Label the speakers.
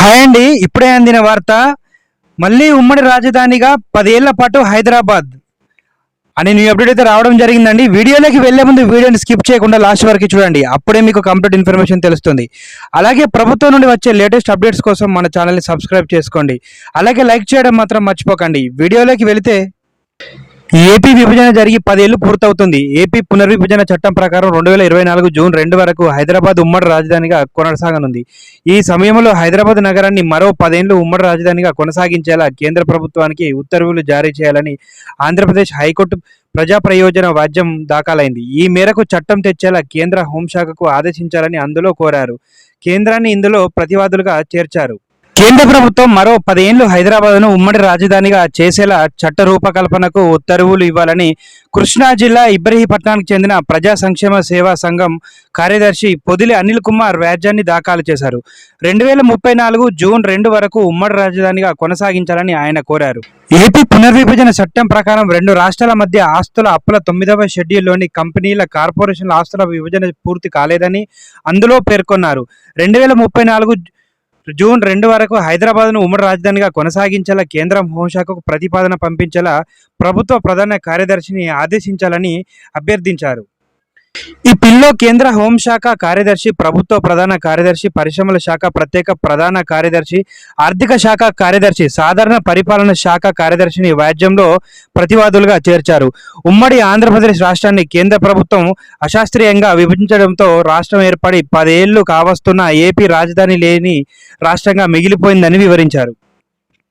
Speaker 1: Hi అండి ఇప్పుడే అందిన వార్త. మళ్ళీ ఉమ్మడి రాజధానిగా పదేళ్ళ పాటు హైదరాబాద్. అని న్యూ అప్డేట్ అయితే రావడం జరిగిందండి. వీడియోలోకి వెళ్ళే ముందు వీడియోని స్కిప్ చేయకుండా లాస్ట్ వరకు చూడండి. అప్పుడే మీకు కంప్లీట్ ఇన్ఫర్మేషన్ తెలుస్తుంది. అలాగే ప్రభుత్వం నుండి వచ్చే లేటెస్ట్ అప్డేట్స్ కోసం మన ఛానల్ని సబ్స్క్రైబ్ చేసుకోండి. అలాగే లైక్ చేయడం మాత్రం మర్చిపోకండి. వీడియోలోకి వెళితే ఏపీ విభజన జరిగి పదేళ్ళు పూర్తవుతుంది. ఏపీ పునర్విభజన చట్టం ప్రకారం రెండు వేల ఇరవై నాలుగు జూన్ రెండు వరకు హైదరాబాద్ ఉమ్మడి రాజధానిగా కొనసాగనుంది. ఈ సమయంలో హైదరాబాద్ నగరాన్ని మరో పదేళ్ళు ఉమ్మడి రాజధానిగా కొనసాగించేలా కేంద్ర ప్రభుత్వానికి ఉత్తర్వులు జారీ చేయాలని ఆంధ్రప్రదేశ్ హైకోర్టు ప్రజా ప్రయోజన వాద్యం దాఖలైంది. ఈ మేరకు చట్టం తెచ్చేలా కేంద్ర హోంశాఖకు ఆదేశించాలని అందులో కోరారు. కేంద్రాన్ని ఇందులో ప్రతివాదులుగా చేర్చారు. కేంద్ర ప్రభుత్వం మరో పదేళ్ళు హైదరాబాద్ను ఉమ్మడి రాజధానిగా చేసేలా చట్ట రూపకల్పనకు ఉత్తర్వులు ఇవ్వాలని కృష్ణా జిల్లా ఇబ్రహీపట్నానికి చెందిన ప్రజా సంక్షేమ సేవా సంఘం కార్యదర్శి పొదిలి అనిల్ కుమార్ వ్యాజ్యాన్ని దాఖలు చేశారు. రెండు వేల ముప్పై నాలుగు జూన్ రెండు వరకు ఉమ్మడి రాజధానిగా కొనసాగించాలని ఆయన కోరారు. ఏపీ పునర్విభజన చట్టం ప్రకారం రెండు రాష్ట్రాల మధ్య ఆస్తుల అప్పుల తొమ్మిదవ షెడ్యూల్లోని కంపెనీల కార్పొరేషన్ల ఆస్తుల విభజన పూర్తి కాలేదని అందులో పేర్కొన్నారు. రెండు వేల ముప్పై నాలుగు జూన్ రెండు వరకు హైదరాబాద్ను ఉమ్మడి రాజధానిగా కొనసాగించేలా కేంద్రం హోంశాఖకు ప్రతిపాదన పంపించేలా ప్రభుత్వ ప్రధాన కార్యదర్శిని ఆదేశించాలని అభ్యర్థించారు. ఈ పిల్లో కేంద్ర హోంశాఖ కార్యదర్శి ప్రభుత్వ ప్రధాన కార్యదర్శి పరిశ్రమల శాఖ ప్రత్యేక ప్రధాన కార్యదర్శి ఆర్థిక శాఖ కార్యదర్శి సాధారణ పరిపాలన శాఖ కార్యదర్శిని వాద్యంలో ప్రతివాదులుగా చేర్చారు. ఉమ్మడి ఆంధ్రప్రదేశ్ రాష్ట్రాన్ని కేంద్ర ప్రభుత్వం అశాస్త్రీయంగా విభజించడంతో రాష్ట్రం ఏర్పడి పదేళ్ళు కావస్తున్న ఏపీ రాజధాని లేని రాష్ట్రంగా మిగిలిపోయిందని వివరించారు.